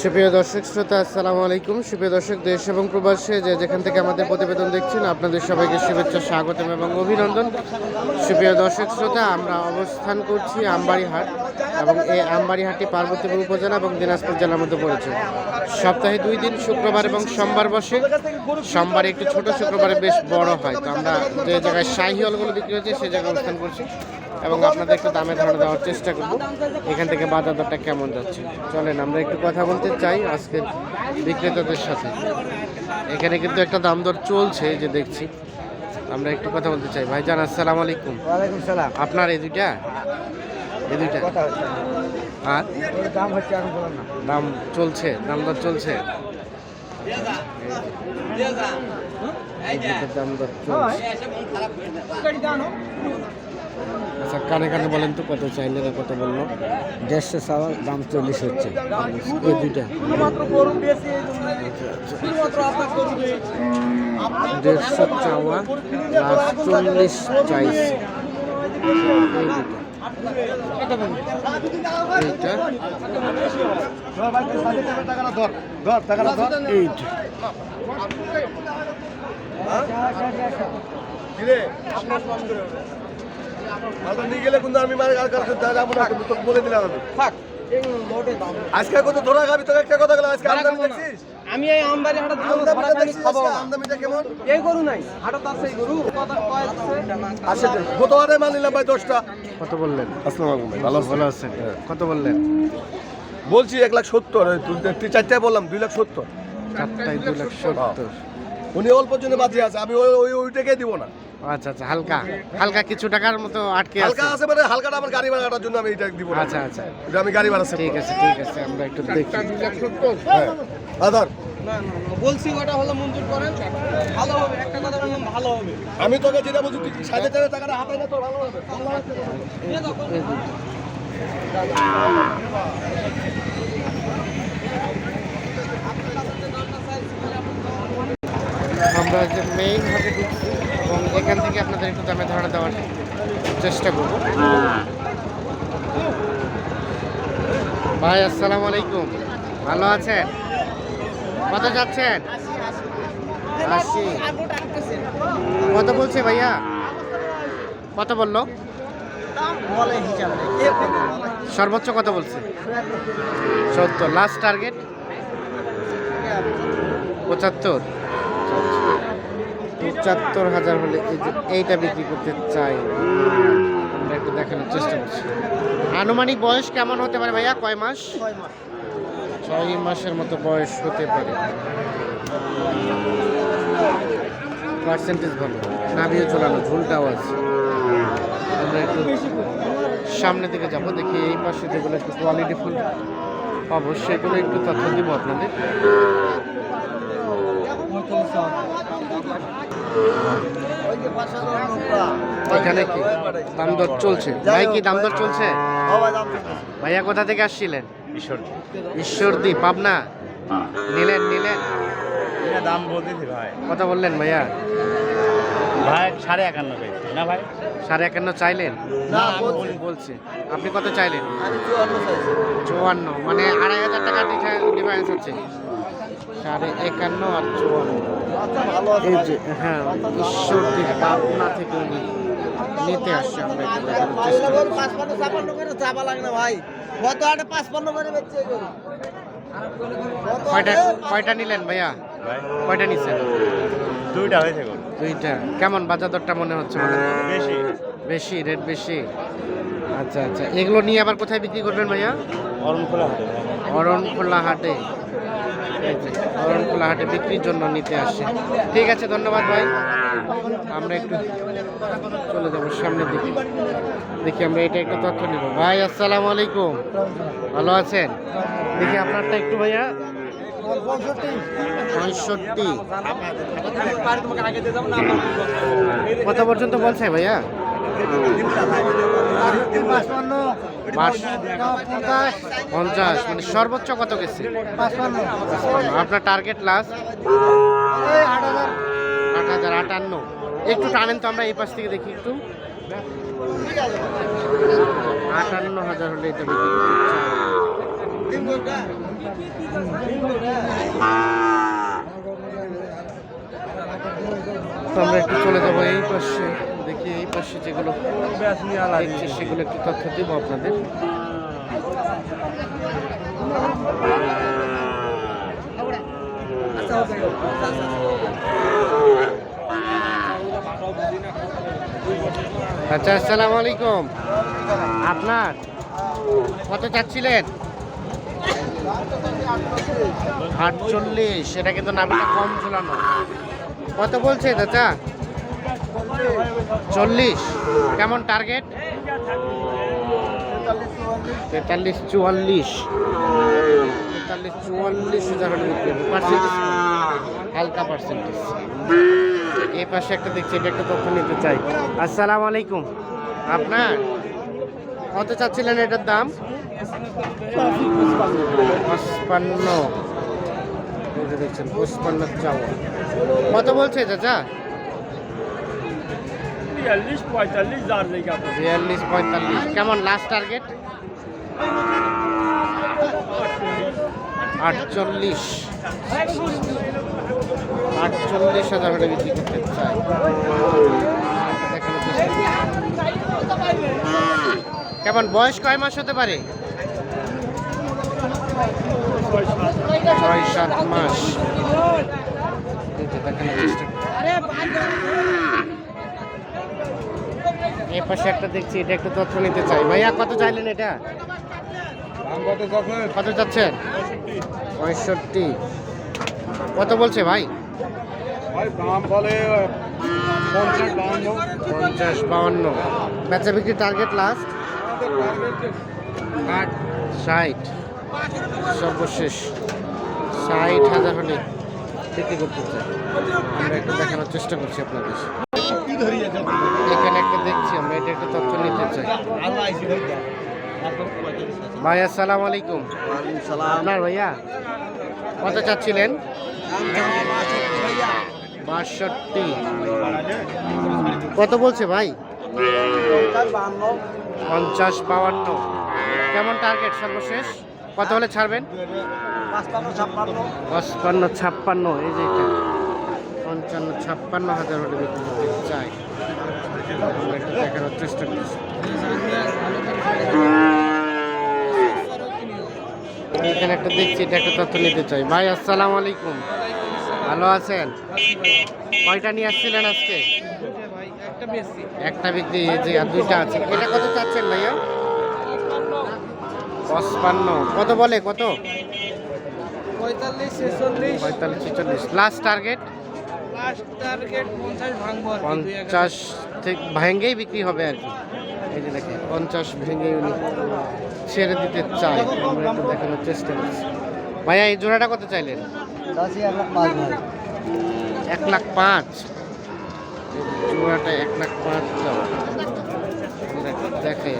সুপ্রিয় দর্শক শ্রোতা, আসসালামু আলাইকুম। সুপ্রিয় দর্শক, দেশ এবং প্রবাসে যে যেখান থেকে আমাদের প্রতিবেদন দেখছেন, আপনাদের সবাইকে শুভেচ্ছা, স্বাগতম এবং অভিনন্দন। সুপ্রিয় দর্শক শ্রোতা, আমরা অবস্থান করছি আমবাড়ি হাট এবং এই আমবাড়ি হাটটি পার্বতীপুর উপজেলা এবং দিনাজপুর জেলার মধ্যে পড়েছে। সপ্তাহে দুই দিন, শুক্রবার এবং সোমবার বসে। সোমবারে একটু ছোট, শুক্রবারে বেশ বড় হয়। তো আমরা যে জায়গায় শাহি হলগুলো বিক্রি হচ্ছে সেই জায়গায় অবস্থান করছি। এবং আপনাদের একটু দামে ধারণা দেওয়ার চেষ্টা করব এখান থেকে বাজার দরটা কেমন যাচ্ছে চলেন আমরা একটু কথা বলতে চাই আজকের বিক্রেতাদের সাথে এখানে কিন্তু একটা দাম দর চলছে যে দেখছি আমরা একটু কথা বলতে চাই ভাই ভাইজান আসসালামু আলাইকুম ওয়ালাইকুম সালাম আপনার এই দুইটা এই দুইটা আর দাম হচ্ছে এখন বলেন না দাম চলছে দাম দর চলছে দাম দর চলছে আচ্ছা কানে কানে বলেন তো কত চাইলে না কত বলল? দেড়শো চাওয়ার দাম চল্লিশ হচ্ছে। এই দুইটা। দেড়শো চাওয়া চল্লিশ চাইছে। এই দুটো এইটা। এইটা নিয়ে গেলে কিন্তু আমি মার আর কাছে যাব না তোকে বলে দিলাম আমি। আজকে কত ধরা খাবি? তোকে একটা কথা গেলাম আজকে আমদানি দেখছিস? আমি এই আমবাড়ি হাটে দেখছিস আমদানিটা কেমন? এই গরু নাই এই গরু। কথা কয় আছে? আসে গত হাটে মাল নিলাম ভাই দশটা? কত বললেন? আসসালামু আলাইকুম ভাই। ভালো ভালো আছেন। কত বললেন? বলছি এক লাখ সত্তর তুই চারটায় বললাম দুই লাখ সত্তর। চারটায় দুই লাখ সত্তর। উনি অল্প জন্য বাঁচিয়ে আছে আমি ওই ওই ওইটাকে দিব না। আচ্ছা আচ্ছা হালকা। হালকা কিছু টাকার মতো আটকে হালকা আছে। মানে হালকাটা আমার গাড়ি ভাড়াটার জন্য আমি এটা দিব আচ্ছা আচ্ছা। এটা আমি গাড়ি ভাড়া ঠিক আছে ঠিক আছে আমরা একটু দেখি। হ্যাঁ। আধার না না না, বলছি ওটা হলো মঞ্জুর করেন। ভালো হবে একটা কথা বললাম ভালো হবে। আমি তোকে যেটা বলছি তুই সাড়ে চার টাকাটা হাতাই না তো ভালো হবে। ভালো হবে। নিয়ে দাও, এই দুটো। আমরা যে মেইন হাটে ঢুকছি এখান থেকে আপনাদের একটু দামে ধারণা দেওয়ার চেষ্টা করব। ভাই, আসসালামু আলাইকুম। ভালো আছেন? কত যাচ্ছেন? কত বলছে ভাইয়া? কত বলল? সর্বোচ্চ কত বলছে? সত্তর। লাস্ট টার্গেট পঁচাত্তর। পঁচাত্তর হাজার হলে এই যে এইটা বিক্রি করতে চাই। আমরা একটু দেখানোর চেষ্টা করছি। আনুমানিক বয়স কেমন হতে পারে ভাইয়া? কয় মাস? ছয় মাসের মতো বয়স হতে পারে। পার্সেন্টেজ ভালো। নাভিও চলানো ঝুলটাও আছে। আমরা একটু সামনে দিকে যাব দেখি এই পাশে যেগুলো একটু কোয়ালিটি ফুল পাবো সেগুলো একটু তথ্য দিব আপনাদের। এখানে কি? দাম দর চলছে। ভাই কি দাম দর চলছে? ভাইয়া কোথা থেকে আসছিলেন? ঈশ্বরদী পাবনা? নিলেন নিলেন। দাম বলতেছি ভাই কথা বললেন ভাইয়া? ভাই সাড়ে একান্ন না ভাই সাড়ে একান্ন চাইলেন না, বলছি। আপনি কত চাইলেন? চুয়ান্ন। মানে আড়াই হাজার টাকা ডিফারেন্স হচ্ছে। সাড়ে একান্ন আর চুয়ান্ন। এই যে হ্যাঁ ঈশ্বরদী পাবনা থেকে উনি নিতে আসছে আমরা একটু দেখানোর চেষ্টা করছি। পাঁচপান্ন ছাপান্ন করে চাপা লাগে না ভাই। গত পাঁচপান্ন করে বেচছে কয়টা কয়টা নিলেন ভাইয়া? কয়টা নিছেন? দুইটা হয়েছে দুইটা। কেমন বাজার দরটা মনে হচ্ছে বেশি। বেশি রেট বেশি? আচ্ছা আচ্ছা এগুলো নিয়ে আবার কোথায় বিক্রি করবেন ভাইয়া অরণখোলা হাটে এই যে অরণখোলা হাটে বিক্রির জন্য নিতে আসছে ঠিক আছে ধন্যবাদ ভাই আমরা একটু চলে যাব সামনের দিকে দেখি আমরা এটা একটু তথ্য নিব ভাই আসসালাম আলাইকুম ভালো আছেন দেখি আপনারটা একটু ভাইয়া পঁয়ষট্টি কত পর্যন্ত বলছে ভাইয়া পঞ্চাশ। মানে সর্বোচ্চ কত গেছে? আপনার টার্গেট লাস্ট আট হাজার। আটান্ন। একটু টানেন তো আমরা এই পাশ থেকে দেখি একটু। আটান্ন হাজার হলে এটা আমরা একটু চলে যাব এই পাশে। পাশে যেগুলো দেখছি সেগুলো একটু তথ্য দেবো আপনাদের। আচ্ছা আসসালামু আলাইকুম। আপনার কত চাচ্ছিলেন? আটচল্লিশ সেটা কিন্তু নামটা কম ঝুলানো কত বলছে চাচা? চল্লিশ। কেমন টার্গেট তেতাল্লিশ চুয়াল্লিশ। তেতাল্লিশ চুয়াল্লিশ হাজার পার্সেন্টেজ হালকা পার্সেন্টেজ এই পাশে একটা দেখছি, এটা একটা তথ্য নিতে চাই। আসসালামু আলাইকুম। আপনার কত চাচ্ছিলেন এটার দাম? পঁচপান্ন। দেখছেন, পঁচপান্ন চাওয়া। কত বলছে চাচা? বিয়াল্লিশ, পঁয়তাল্লিশ, যার বিয়াল্লিশ, পঁয়তাল্লিশ। কেমন লাস্ট টার্গেট আটচল্লিশ। আটচল্লিশ হাজার হলে বিক্রি করতে চাই। কেমন? বয়স কয় মাস হতে পারে? ছয় সাত মাস। চেষ্টা এই পাশে একটা দেখছি এটা একটু তথ্য নিতে চাই। ভাইয়া কত চাইলেন এটা? কত চাচ্ছেন পঁয়ষট্টি। কত বলছে ভাই? পঞ্চাশ বাউন্ন বেচা বিক্রি টার্গেট লাস্ট ষাট। ষাট। সর্বশেষ। ষাট হাজার হলে বিক্রি করতে চাই। আমরা একটু দেখানোর চেষ্টা করছি আপনাদের। এখানে দেখছি আমরা এটা একটা তথ্য নিতে চাই। ভাই আসসালামু আলাইকুম। আপনার ভাইয়া? কত চাচ্ছিলেন? বাষট্টি। কত বলছে ভাই? পঞ্চাশ বাউান্ন কেমন টার্গেট সর্বশেষ? কত হলে ছাড়বেন? পঁচপান্ন ছাপ্পান্ন এই যে পঞ্চান্ন ছাপ্পান্ন হাজার হলে বিক্রি করতে চাই। এখানে একটা দেখছি, এটা একটা তথ্য নিতে চাই। ভাই, আসসালামু আলাইকুম। ভালো আছেন? কয়টা নিয়ে আসছিলেন আজকে? একটা বিক্রি যে, আর দুইটা আছে। এটা কত চাচ্ছেন ভাইয়া? পঁচপান্ন। কত বলে, কত? পঁয়তাল্লিশ পঁয়তাল্লিশ, ছেচল্লিশ। লাস্ট টার্গেট পঞ্চাশ থেকে ভেঙ্গেই বিক্রি হবে আর কি। এই যে দেখেন পঞ্চাশ ভেঙে উনি ছেড়ে দিতে চাই আমরা একটু দেখানোর চেষ্টা করছি। ভাইয়া এই জোড়াটা কত চাইলেন? এক লাখ পাঁচ জোড়াটা এক লাখ পাঁচ দাও। দেখাই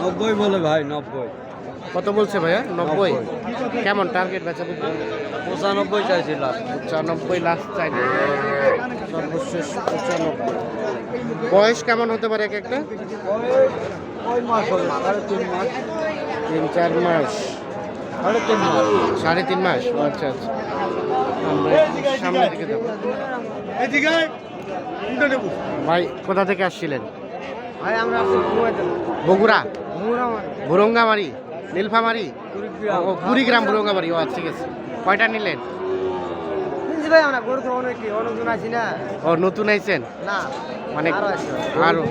নব্বই বলে ভাই নব্বই। কত বলছে ভাইয়া? নব্বই। কেমন টার্গেট বেচা বিক্রি? পঁচানব্বই চাইছি লাস্ট পঁচানব্বই লাস্ট চাইলে সর্বশেষ পঁচানব্বই। বয়স কেমন হতে পারে এক একটা? তিন মাস। চার মাস। সাড়ে তিন মাস। সাড়ে তিন মাস? আচ্ছা আচ্ছা। আমরা সামনের দিকে যাব। ভাই কোথা থেকে আসছিলেন? ভাই আমরা বগুড়া? ভুরঙ্গামারি? নীলফামারি? ও কুড়িগ্রাম ভুরঙ্গামারি ও আচ্ছা, ঠিক আছে। কয়টা নিলেন? ভাই আমরা গরু তো অনেক অনেকজন আছি না। ও নতুন আইছেন? না মানে আরও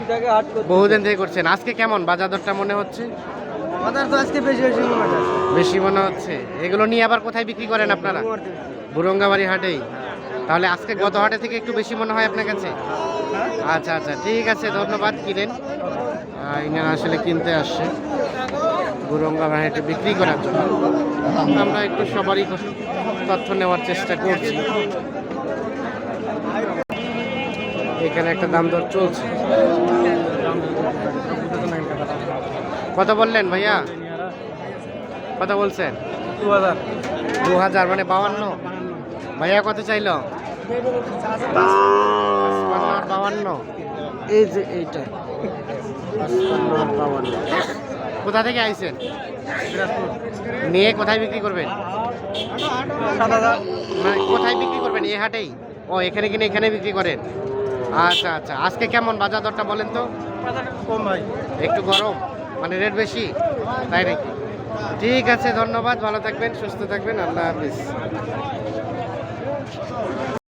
বহুদিন থেকে করছেন। আজকে কেমন? বাজার দরটা মনে হচ্ছে? বাজার তো আজকে বেশি বেশি মনে হয় বেশি মনে হচ্ছে। এগুলো নিয়ে আবার কোথায় বিক্রি করেন আপনারা? বুরঙ্গাবাড়ি হাটেই। তাহলে আজকে গত হাটে থেকে একটু বেশি মনে হয় আপনার কাছে? আচ্ছা আচ্ছা ঠিক আছে ধন্যবাদ কিনেন ইনারা আসলে কিনতে আসছে। বুরঙ্গাবাড়ি হাটে বিক্রি করার জন্য। আমরা একটু সবারই তথ্য নেওয়ার চেষ্টা করছি। এখানে একটা দাম দর চলছে। কত বললেন ভাইয়া? কত বলছেন? দু হাজার। দু হাজার মানে বাউান্ন? ভাইয়া কত চাইলো? বাউান্ন। এই যে এইটা। কোথা থেকে আইছেন? নিয়ে কোথায় বিক্রি করবেন? মানে কোথায় বিক্রি করবেন? এই হাটেই? ও এখানে কিনে এখানে বিক্রি করেন। আচ্ছা আচ্ছা। আজকে কেমন বাজার দরটা বলেন তো? কম ভাই। একটু গরম? মানে রেট বেশি? তাই নাকি? ঠিক আছে ধন্যবাদ। ভালো থাকবেন সুস্থ থাকবেন। আল্লাহ হাফিজ।